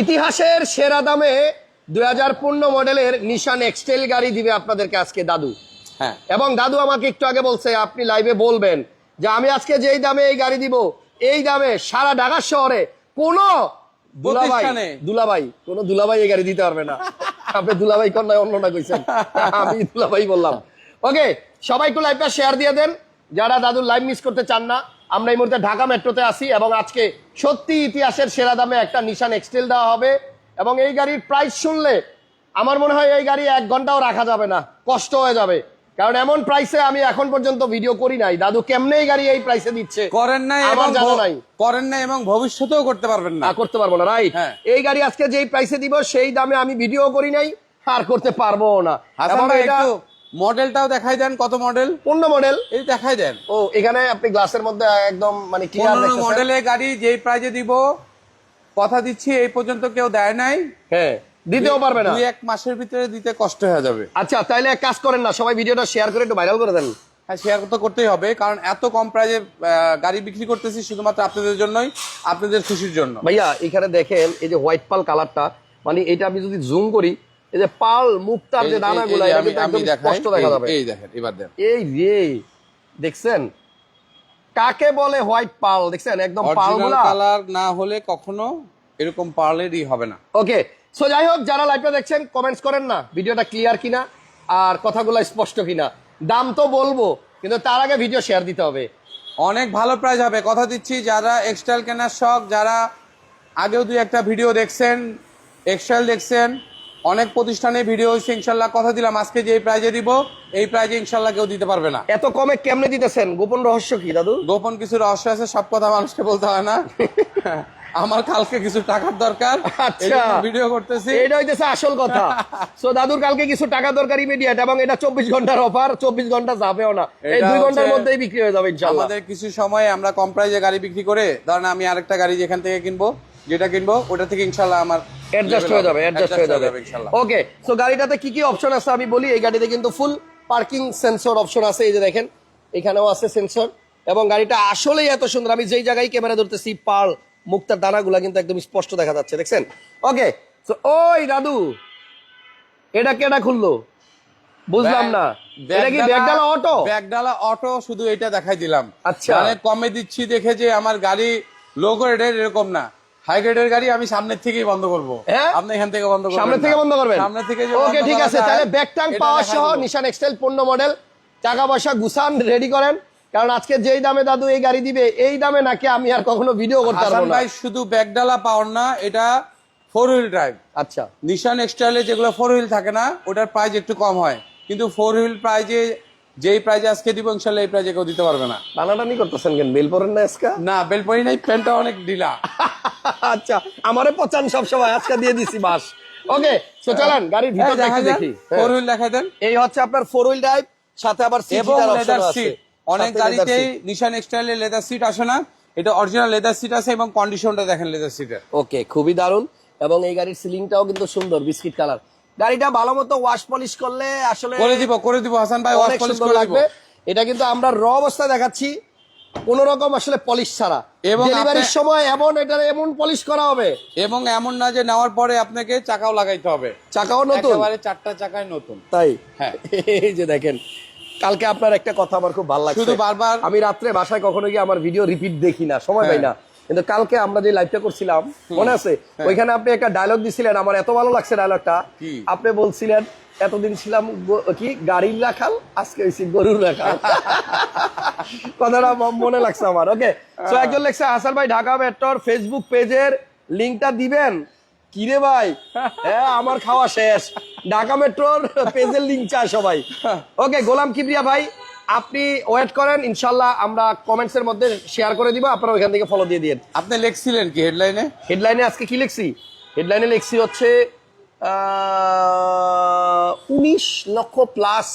ইতিহাসের সেরা দামে দুই হাজার পনেরো মডেলের নিশান এক্সটেল গাড়ি দিবে আপনাদেরকে আজকে দাদু। হ্যাঁ। এবং দাদু আমাকে একটু আগে বলছে আপনি লাইভে বলবেন যে আমি আজকে যেই দামে এই গাড়ি দিব এই দামে সারা ঢাকা শহরে কোন দুলাভাই দুলাভাই কোন দুলাভাই এই গাড়ি দিতে পারবে না। আপনি দুলাভাই কর নয় অন্যটা কইছেন। আমি দুলাভাই বললাম। ওকে সবাই একটু লাইভটা শেয়ার দিয়ে দেন। যারা দাদুর লাইভ মিস করতে চান না আমরা এই মুহূর্তে ঢাকা মেট্রোতে আসি এবং আজকে সত্যি ইতিহাসের সেরা দামে একটা নিশান এক্সটেল দেওয়া হবে। এবং এই গাড়ির প্রাইস শুনলে আমার মনে হয় এই গাড়ি এক ঘন্টাও রাখা যাবে না কষ্ট হয়ে যাবে। কারণ এমন প্রাইসে আমি এখন পর্যন্ত ভিডিও করি নাই। দাদু কেমনে এই গাড়ি এই প্রাইসে দিচ্ছে? করেন নাই আমার এবং জানা নাই। করেন নাই এবং ভবিষ্যতেও করতে পারবেন না। করতে পারব না রাইট হ্যাঁ। এই গাড়ি আজকে যেই প্রাইসে দিব সেই দামে আমি ভিডিও করি নাই আর করতে পারব না। এবং এটা মডেলটাও দেখাই দেন কত মডেল? পূর্ণ মডেল। এই দেখাই দেন। ও এখানে আপনি গ্লাসের মধ্যে একদম মানে পনেরো মডেলের গাড়ি যেই প্রাইজে দিব কথা দিচ্ছি এই পর্যন্ত কেউ দেয় নাই। হ্যাঁ দিতেও পারবে না। দুই এক মাসের ভিতরে দিতে কষ্ট হয়ে যাবে। আচ্ছা তাইলে এক কাজ করেন না সবাই ভিডিওটা শেয়ার করে একটু ভাইরাল করে দেন। হ্যাঁ শেয়ার তো করতেই হবে কারণ এত কম প্রাইজে গাড়ি বিক্রি করতেছি শুধুমাত্র আপনাদের জন্যই আপনাদের খুশির জন্য। ভাইয়া এখানে দেখেন এই যে হোয়াইট পাল কালারটা মানে এটা আমি যদি জুম করি এই যে পাল মুক্তার যে দানাগুলো এটা কিন্তু একদম স্পষ্ট দেখা যাবে। এই দেখেন এবার দেন। এই রে দেখছেন? কাকে বলে হোয়াইট পাল? দেখছেন? একদম পালগুলা। কালার না হলে কখনো এরকম পার্লেরই হবে না। ওকে সো যাই হোক যারা লাইভটা দেখছেন কমেন্টস করেন না ভিডিওটা ক্লিয়ার কিনা আর কথাগুলো স্পষ্ট কিনা। দাম তো বলব কিন্তু তার আগে ভিডিও শেয়ার দিতে হবে। অনেক ভালো প্রাইস হবে। কথা দিচ্ছি যারা এক্সটাইল কেনার শখ যারা আগেও দুই একটা ভিডিও দেখছেন এক্সটাইল দেখছেন অনেক প্রতিষ্ঠানে ভিডিও হয়েছে ইনশাল্লাহ কথা দিলাম। আজকে যে প্রাইজে দিব এই প্রাইজে ইনশাল্লাহ কেউ দিতে পারবে না। এত কমে কেমনে দিতেছেন? গোপন রহস্য কি দাদু? গোপন কিছু রহস্য আছে সব কথা মানুষকে বলতে হয় না। আমার কালকে কিছু টাকার দরকার আচ্ছা। ভিডিও করতেছি। এটা হইতেছে আসল কথা। সো দাদুর কালকে কিছু টাকা দরকার ইমিডিয়েট এবং এটা চব্বিশ ঘণ্টার অফার চব্বিশ ঘণ্টা যাবেও না। এই দুই ঘণ্টার মধ্যেই বিক্রি হয়ে যাবে ইনশাল্লাহ। আমাদের কিছু সময় আমরা কম প্রাইজে গাড়ি বিক্রি করে ধরেন আমি আরেকটা গাড়ি যেখান থেকে কিনবো যেটা কিনবো ওটা থেকে ইনশাল্লাহ আমার অ্যাডজাস্ট হয়ে যাবে অ্যাডজাস্ট হয়ে যাবে। ওকে সো গাড়িটাতে কি কি অপশন আছে আমি বলি? এই গাড়িতে কিন্তু ফুল পার্কিং সেন্সর অপশন আছে এই যে দেখেন এখানেও আছে সেন্সর এবং গাড়িটা আসলেই এত সুন্দর। আমি যেই জায়গায় ক্যামেরা ধরতেছি পাল মুক্তার দানাগুলা কিন্তু একদম স্পষ্ট দেখা যাচ্ছে দেখছেন? ওকে সো ওই দাদু এটা কেডা খুললো? বুঝলাম না। এটা কি ব্যাগডালা অটো ব্যাগডালা অটো শুধু এটা দেখাই দিলাম। আচ্ছা। মানে কমে দিচ্ছি দেখে যে আমার গাড়ি লো এরকম না। হাই গ্রেডের গাড়ি আমি সামনের থেকেই বন্ধ করব। হ্যাঁ? আপনি এখান থেকে বন্ধ করবেন সামনে থেকে বন্ধ করবেন? সামনে থেকে ওকে ঠিক আছে তাহলে ব্যাক ট্যাঙ্ক পাওয়ার সহ নিশান এক্সটেল পণ্য মডেল টাকা পয়সা গুছান রেডি করেন। কারণ আজকে যেই দামে দাদু এই গাড়ি দিবে এই দামে নাকি আমি আর কখনো ভিডিও করতে পারব না। ভাই শুধু ব্যাগডালা পাওয়ার না এটা ফোর হুইল ড্রাইভ আচ্ছা। নিশান এক্সটাইলে যেগুলো ফোর হুইল থাকে না ওটার প্রাইস একটু কম হয়। কিন্তু ফোর হুইল প্রাইজে যেই প্রাইজে আজকে দিব ইনশাল্লাহ এই প্রাইজে কেউ দিতে পারবে না। টানাটানি করতেছেন কেন? বেল পরেন না আজকা? না বেল পরি নাই প্যান্টটা অনেক ঢিলা। আচ্ছা আমারে পচান সব সময় আজকে দিয়ে দিছি বাস। ওকে তো চলেন গাড়ির ভিতরটা একটু দেখি হ্যাঁ। ফোর হুইল দেখাই দেন। এই হচ্ছে আপনার ফোর হুইল ড্রাইভ সাথে আবার সিট এবং লেদার অপশন আছে। অনেক গাড়িতেই। নিশান এক্সটাইলে লেদার সিট আসে না। এটা অরিজিনাল লেদার সিট আছে এবং কন্ডিশনটা দেখেন লেদার সিটের ওকে খুবই দারুণ। এবং এই গাড়ির সিলিংটাও কিন্তু সুন্দর বিস্কিট কালার। গাড়িটা ভালো মতো ওয়াশ পলিশ করলে আসলে করে দিব করে দিব হাসান ভাই ওয়াশ পলিশ করে দিব। লাগবে এটা কিন্তু আমরা র অবস্থায় দেখাচ্ছি। কোন রকম আসলে পলিশ ছাড়া। এবং ডেলিভারির সময় এমন এটা এমন পলিশ করা হবে। এবং এমন না যে নেওয়ার পরে আপনাকে চাকাও লাগাইতে হবে। চাকাও নতুন। একেবারে চারটা চাকায় নতুন। তাই? হ্যাঁ। এই যে দেখেন কালকে আপনার একটা কথা আমার খুব ভালো লাগছে। শুধু বারবার আমি রাত্রে বাসায় কখনো গিয়ে আমার ভিডিও রিপিট দেখি না সময় পাই না। কিন্তু কালকে আমরা যে লাইভটা করছিলাম মনে আছে? ওইখানে আপনি একটা ডায়লগ দিছিলেন আমার এত ভালো লাগছে ডায়লগটা? আপনি বলছিলেন এতদিন ছিলাম কি? গাড়ির রাখাল আজকে হয়েছি গরুর রাখাল কথাটা মনে লাগছে আমার ওকে তো একজন লেখছে হাসান ভাই ঢাকা মেট্রোর ফেসবুক পেজের লিঙ্কটা দিবেন? কিরে ভাই? হ্যাঁ আমার খাওয়া শেষ। ঢাকা মেট্রোর পেজের লিঙ্ক চায় সবাই। ওকে গোলাম কিবরিয়া ভাই আপনি ওয়েট করেন ইনশাল্লাহ আমরা কমেন্টস এর মধ্যে শেয়ার করে দিব আপনারা ওইখান থেকে ফলো দিয়ে দিন আপনি লিখছিলেন কি হেডলাইনে হেডলাইনে আজকে কি লিখছি? হেডলাইনে লিখছি হচ্ছে উনিশ লক্ষ প্লাস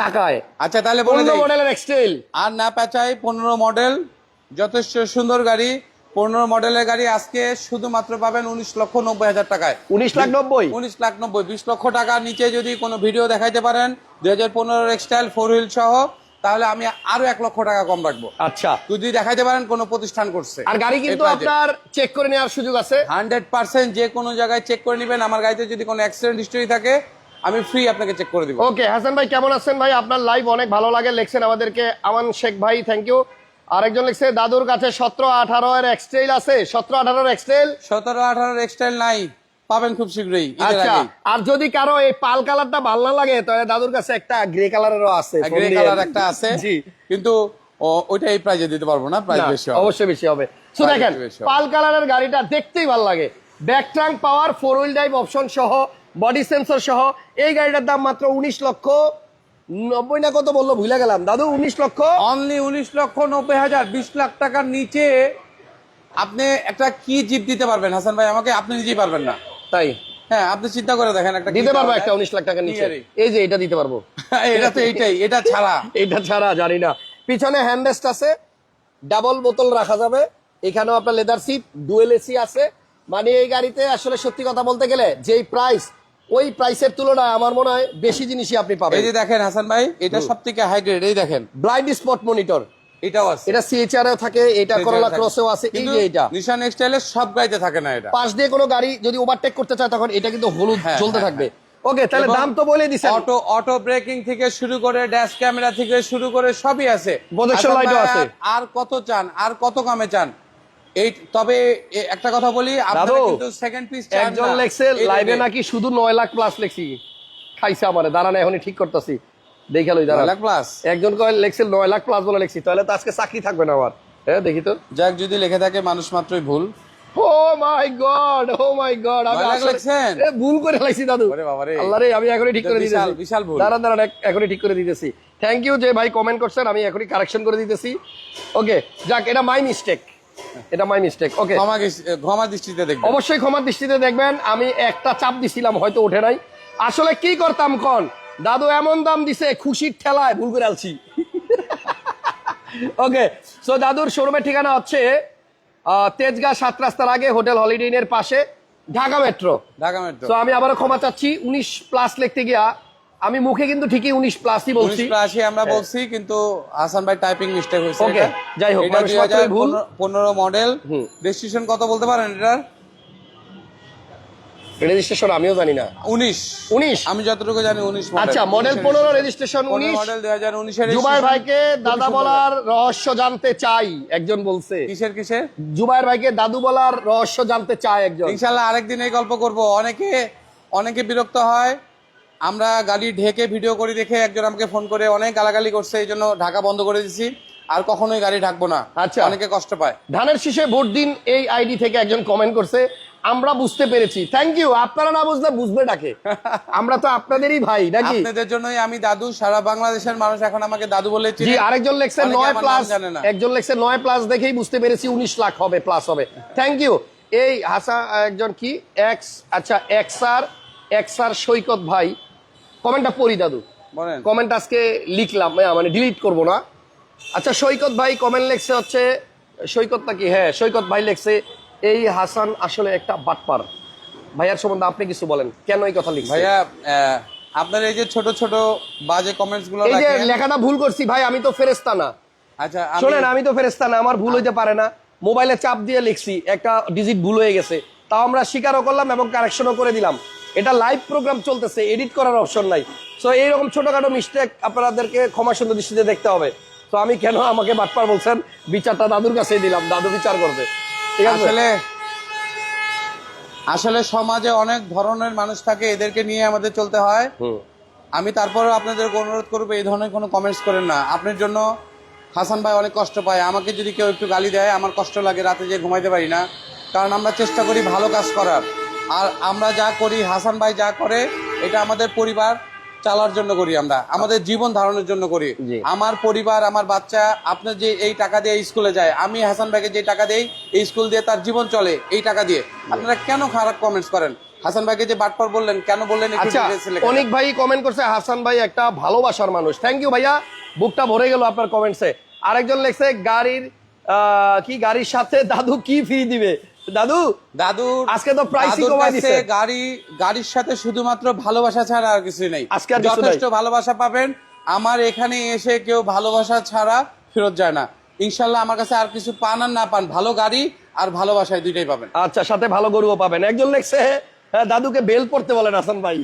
টাকায় আচ্ছা তাহলে বলে পনেরো মডেলের এক্সটেল আর না পেঁচাই পনেরো মডেল যথেষ্ট সুন্দর গাড়ি। পনেরো মডেলের গাড়ি আজকে শুধুমাত্র পাবেন উনিশ লক্ষ নব্বই হাজার টাকায়। উনিশ লাখ নব্বই? উনিশ লাখ নব্বই বিশ লক্ষ টাকার নিচে যদি কোনো ভিডিও দেখাইতে পারেন দুই হাজার পনেরো এক্সটাইল ফোর হুইল সহ তাহলে আমি আরও এক লক্ষ টাকা কম রাখব। আচ্ছা। যদি দেখাইতে পারেন কোন প্রতিষ্ঠান করছে। আর গাড়ি কিন্তু আপনার চেক করে নেওয়ার সুযোগ আছে। হান্ড্রেড পার্সেন্ট যে কোনো জায়গায় চেক করে নেবেন। আমার গাড়িতে যদি কোনো অ্যাক্সিডেন্ট হিস্টরি থাকে আমি ফ্রি আপনাকে চেক করে দিব। ওকে হাসান ভাই কেমন আছেন ভাই? আপনার লাইভ অনেক ভালো লাগে লিখছেন আমাদেরকে। আমান শেখ ভাই থ্যাংক ইউ আরেকজন লিখছে দাদুর কাছে সতেরো আঠারো এর এক্সটেল আছে। সতেরো আঠারোর এক্সটেল সতেরো আঠারোর এক্সটাইল নাই পাবেন খুব শীঘ্রই আচ্ছা আর যদি কারও এই পাল কালারটা ভালো না লাগে তাহলে দাদুর কাছে একটা গ্রে কালারেরও আছে গ্রে কালার একটা আছে কিন্তু ও- ওইটা এই প্রাইজে দিতে পারব না প্রাইস বেশি হবে। অবশ্যই বেশি হবে। দেখেন পাল কালারের গাড়িটা দেখতেই ভালো লাগে। Back trunk power four wheel drive option সহ বডি সেন্সর সহ এই গাড়িটার দাম মাত্র উনিশ লক্ষ নব্বই না কত বলল? ভুলে গেলাম। দাদু উনিশ লক্ষ? অনলি উনিশ লক্ষ নব্বই হাজার বিশ লাখ টাকার নিচে আপনি একটা কি জিপ দিতে পারবেন? হাসান ভাই আমাকে আপনি নিজেই পারবেন না। তাই? হ্যাঁ আপনি চিন্তা করে দেখেন একটা দিতে পারব একটা উনিশ লাখ টাকার নিচে। এই যে এটা দিতে পারব। এটা তো এইটাই এটা ছাড়া। এটা ছাড়া জানি না। পিছনে হ্যান্ডরেস্ট আছে ডাবল বোতল রাখা যাবে। এখানেও আপনার লেদার সিট ডুয়েল এসি আছে। মানে এই গাড়িতে আসলে সত্যি কথা বলতে গেলে যেই প্রাইস ওই প্রাইসের তুলনায় আমার মনে হয় বেশি জিনিসই আপনি পাবেন। এই যে দেখেন হাসান ভাই এটা সব থেকে হাই গ্রেড এই দেখেন। ব্লাইন্ড স্পট মনিটর এটাও আছে। এটা সিএচআর থাকে এটা করোলা ক্রসেও আছে এই যে এটা। নিশান এক্সটাইলের সব গাড়িতে থাকে না এটা। পাশ দিয়ে কোনো গাড়ি যদি ওভারটেক করতে চায় তখন এটা কিন্তু হলুদ হ্যাঁ, জ্বলতে হ্যাঁ, থাকবে। ওকে তাহলে দাম তো বলে দিছেন। অটো অটো ব্রেকিং থেকে শুরু করে ড্যাশ ক্যামেরা থেকে শুরু করে সবই আছে। Projection হাসান light ও ভাই, আছে। আর কত চান? আর কত কমে চান? এই তবে একটা কথা বলি আপনারা কিন্তু সেকেন্ড পিস একজন লেখছে লাইভে নাকি শুধু নয় লাখ প্লাস লেখছি। খাইছে আমারে দাঁড়ান এখনই ঠিক করতেছি। দেখে লই দাঁড়ান লাখ প্লাস একজন কয় লেখছে নয় লাখ প্লাস বলে লেখছি তাহলে তো আজকে চাকরি থাকবে না আমার। হ্যাঁ দেখি তো। যাক যদি লেখে থাকে মানুষ মাত্রই ভুল। ও মাই গড ও মাই গড আমি আসলে- এ, ভুল করে লাগছি দাদু। ওরে বাবা রে। আল্লাহ রে আমি এখনই ঠিক করে বিশাল- দিতেছি। বিশাল ভুল। দাঁড়ান দাঁড়ান এখনই ঠিক করে দিতেছি। থ্যাংক ইউ যে ভাই কমেন্ট করছেন আমি এখনই কারেকশন করে দিতেছি। ওকে যাক এটা মাই মিস্টেক এটা মাই মিস্টেক ওকে ক্ষমা দৃষ্টিতে দেখবেন। অবশ্যই ক্ষমার দৃষ্টিতে দেখবেন আমি একটা চাপ দিছিলাম হয়তো ওঠে নাই। আসলে কি করতাম কন? দাদু এমন দাম দিছে খুশির ঠেলায় ভুল করে আলছি। ওকে সো দাদুর শোরুমের ঠিকানা হচ্ছে তেজগাঁ সাত রাস্তার আগে হোটেল হলিডে ইনের পাশে ঢাকা মেট্রো। ঢাকা মেট্রো। তো আমি আবারও ক্ষমা চাচ্ছি উনিশ প্লাস লিখতে গিয়া আমি মুখে কিন্তু ঠিকই উনিশ প্লাসই উনিশ বলছি প্লাসই আমরা বলছি কিন্তু হাসান ভাই টাইপিং মিস্টেক হয়েছে এটা। যাই হোক, এটা মানুষ মাত্রই ভুল। 2015 মডেল রেজিস্ট্রেশন কত বলতে পারেন এটার? রেজিস্ট্রেশন আমিও জানি না। উনিশ। উনিশ? আমি যতটুকু জানি উনিশ আচ্ছা মডেল পনেরো রেজিস্ট্রেশন উনিশ। মডেল দুই হাজার উনিশের জুবাইর ভাইকে দাদা বলার রহস্য জানতে চাই একজন বলছে। কিসের কিসের? জুবাইর ভাইকে দাদু বলার রহস্য জানতে চায় একজন। ইনশাল্লাহ আরেকদিন এই গল্প করব। অনেকে অনেকে বিরক্ত হয়। আমরা গাড়ি ঢেকে ভিডিও করে দেখে একজন আমাকে ফোন করে অনেক গালাগালি করছে এই জন্য ঢাকা বন্ধ করে দিছি। আর কখনোই গাড়ি ঢাকবো না। আচ্ছা। অনেকে কষ্ট পায়। ধানের শীষে ভোট দিন এই আইডি থেকে একজন কমেন্ট করছে আমরা বুঝতে পেরেছি। থ্যাংক ইউ আপনারা না বুঝলে বুঝবে ডাকে। আমরা তো আপনাদেরই ভাই নাকি? আপনাদের জন্যই আমি দাদু সারা বাংলাদেশের মানুষ এখন আমাকে দাদু বলে জি চিনে। আরেকজন লেখছে অনেকে নয় প্লাস জানে না। একজন লেখছে নয় প্লাস দেখেই বুঝতে পেরেছি উনিশ লাখ হবে প্লাস হবে। থ্যাংক ইউ এই হাসা একজন কি? এক্স আচ্ছা এক্স আর এক্স আর সৈকত ভাই। কমেন্টটা পড়ি দাদু। কমেন্ট আজকে লিখলাম মানে ডিলিট করব না। আচ্ছা সৈকত ভাই কমেন্ট লেখছে হচ্ছে সৈকত নাকি হ্যাঁ সৈকত ভাই লেখছে এই হাসান আসলে একটা বাটপার। ভাইয়ার সম্বন্ধে আপনি কিছু বলেন কেন এই কথা লিখছে? ভাইয়া আপনার এই যে ছোট ছোট বাজে কমেন্টসগুলো এই যে লেখাটা ভুল করছি ভাই আমি তো ফেরেস্তা না। আচ্ছা শোনেন আমি তো ফেরেস্তা না আমার ভুল হইতে পারে না। মোবাইলে চাপ দিয়ে লিখছি একটা ডিজিট ভুল হয়ে গেছে। তাও আমরা স্বীকারও করলাম এবং কারেকশনও করে দিলাম। এটা লাইভ প্রোগ্রাম চলতেছে এডিট করার অপশন নাই। সো এইরকম ছোটখাটো মিস্টেক আপনাদেরকে ক্ষমা সুন্দর দৃষ্টিতে দেখতে হবে। তো আমি কেন আমাকে বাটপার বলছেন? বিচারটা দাদুর কাছেই দিলাম দাদু বিচার করবে। ঠিক আছে? আসলে আসলে সমাজে অনেক ধরনের মানুষ থাকে এদেরকে নিয়ে আমাদের চলতে হয়। আমি তারপরে আপনাদের অনুরোধ করব এই ধরনের কোনো কমেন্টস করেন না। আপনার জন্য হাসান ভাই অনেক কষ্ট পায়। আমাকে যদি কেউ একটু গালি দেয় আমার কষ্ট লাগে রাতে যে ঘুমাইতে পারি না। কারণ আমরা চেষ্টা করি ভালো কাজ করার। আর আমরা যা করি হাসান ভাই যা করে এটা আমাদের পরিবার চালার জন্য করি আমরা। আমাদের জীবন ধারণের জন্য করি। আমার পরিবার আমার বাচ্চা আপনার যে এই টাকা দিয়ে স্কুলে যায় আমি হাসান ভাইকে যে টাকা দেই এই স্কুল দিয়ে তার জীবন চলে এই টাকা দিয়ে। আপনারা কেন খারাপ কমেন্টস করেন? হাসান ভাইকে যে বাটপার বললেন কেন বললেন আচ্ছা। অনেক ভাই কমেন্ট করছে হাসান ভাই একটা ভালোবাসার মানুষ। থ্যাংক ইউ ভাইয়া বুকটা ভরে গেল আপনার কমেন্টসে আরেকজন লেখছে গাড়ির আহ, কি গাড়ির সাথে দাদু কি ফি দিবে? দাদু দাদুর আজকে তো প্রাইসই কাছে দিছে। গাড়ি গাড়ির সাথে শুধুমাত্র ভালোবাসা ছাড়া আর কিছু নেই। আজকে যথেষ্ট ভালোবাসা পাবেন। আমার এখানে এসে কেউ ভালোবাসা ছাড়া ফেরত যায় না। ইনশাল্লাহ আমার কাছে আর কিছু পান আর না পান ভালো গাড়ি আর ভালোবাসায় দুইটাই পাবেন। আচ্ছা সাথে ভালো গরুও পাবেন। একজন লেখছে হ্যাঁ, দাদুকে বেল পড়তে বলেন হাসান ভাই।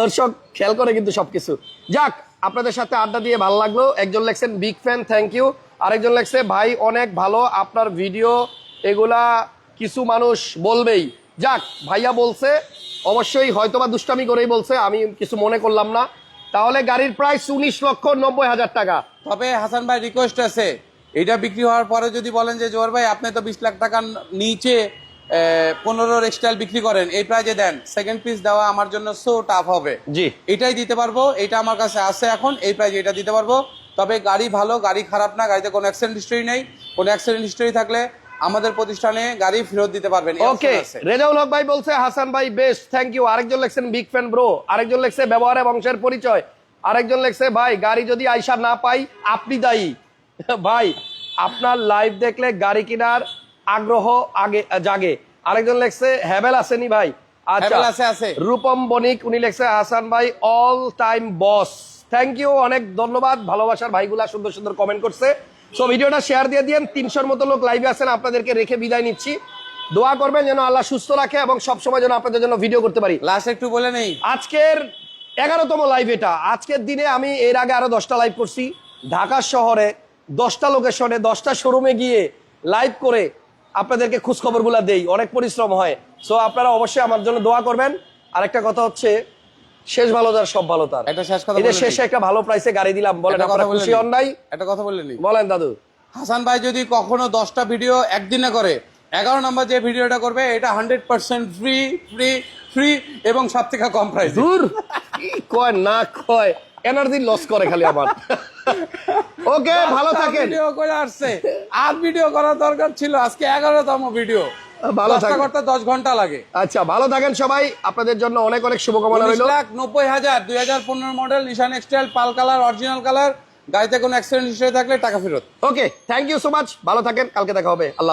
দর্শক খেয়াল করে কিন্তু সবকিছু। যাক আপনাদের সাথে আড্ডা দিয়ে ভালো লাগল। একজন লেখছেন বিগ ফ্যান থ্যাংক ইউ। আরেকজন লেখছে ভাই অনেক ভালো আপনার ভিডিও এগুলা কিছু মানুষ বলবেই। যাক ভাইয়া বলছে অবশ্যই হয়তোবা দুষ্টামি করেই বলছে আমি কিছু মনে করলাম না। তাহলে গাড়ির প্রাইস উনিশ লক্ষ নব্বই হাজার টাকা। তবে হাসান ভাই রিকোয়েস্ট আছে। এটা বিক্রি হওয়ার পরে যদি বলেন যে জোয়ার ভাই আপনি তো বিশ লাখ টাকার নিচে পনেরো এক্সটাইল বিক্রি করেন এই প্রাইজে দেন। সেকেন্ড পিস দেওয়া আমার জন্য সো টাফ হবে। জি। এটাই দিতে পারব এটা আমার কাছে আছে এখন এই প্রাইজে এটা দিতে পারব। তবে গাড়ি ভালো গাড়ি খারাপ না গাড়িতে কোনো অ্যাক্সিডেন্ট হিস্টরি নেই। কোনো অ্যাক্সিডেন্ট হিস্টরি থাকলে আমাদের প্রতিষ্ঠানে গাড়ি ফেরত দিতে পারবেন ওকে রেজাউল হক ভাই বলছে হাসান ভাই বেস্ট থ্যাংক ইউ আরেকজন লেখছেন বিগ ফ্যান ব্রো আরেকজন লেখছে ব্যবহারে বংশের পরিচয়. আরেকজন লেখছে ভাই গাড়ি যদি আইসা না পাই আপনি দায়ী। ভাই আপনার লাইভ দেখলে গাড়ি কেনার আগ্রহ আগে জাগে। আরেকজন লেখছে হ্যাবেল আসেনি ভাই। আচ্ছা হ্যাভেল আছে, আছে। রূপম বণিক উনি লেখছে হাসান ভাই all time boss thank you অনেক ধন্যবাদ ভালোবাসার ভাইগুলা সুন্দর সুন্দর কমেন্ট করছে। সো ভিডিওটা শেয়ার দিয়ে দিন তিনশোর মতো লোক লাইভে আছেন আপনাদেরকে রেখে বিদায় নিচ্ছি। দোয়া করবেন যেন আল্লাহ সুস্থ রাখে এবং সবসময় যেন আপনাদের জন্য ভিডিও করতে পারি। লাস্ট একটু বলে নেই। আজকের এগারোতম লাইভ এটা। আজকের দিনে আমি এর আগে আরও দশটা লাইভ করছি। ঢাকা শহরে দশটা লোকেশনে দশটা শোরুমে গিয়ে লাইভ করে আপনাদেরকে খোঁজ খবরগুলো দেই। অনেক পরিশ্রম হয়। সো আপনারা অবশ্যই আমার জন্য দোয়া করবেন। আরেকটা কথা হচ্ছে শেষ ভালো তার সব ভালো তার। একটা শেষ কথা বলে শেষে একটা ভালো প্রাইসে গাড়ি দিলাম বলেন আপনারা খুশি। হন নাই? একটা কথা বলে নি বলেন দাদু। হাসান ভাই যদি কখনো দশটা ভিডিও একদিনে করে এগারো নম্বর যে ভিডিওটা করবে এটা hundred percent free free free এবং সব থেকে কম প্রাইস দূর। কয় না কয় এনার্জি লস করে খালি আমার। ওকে ভালো থাকেন। ভিডিও করে আসছে। আর ভিডিও করার দরকার ছিল আজকে এগারোতম ভিডিও ভালো থাকেন। করতে ঘণ্টা লাগে। আচ্ছা ভালো থাকেন সবাই। আপনাদের জন্য অনেক অনেক শুভকামনা রইল। লাখ নব্বই হাজার দুই হাজার পনেরো model Nissan X Trail full colour original colour গাড়িতে কোনো অ্যাক্সিডেন্ট হিসেবে থাকলে টাকা ফেরত। Okay thank you so much ভালো থাকেন কালকে দেখা হবে। আল্লাহ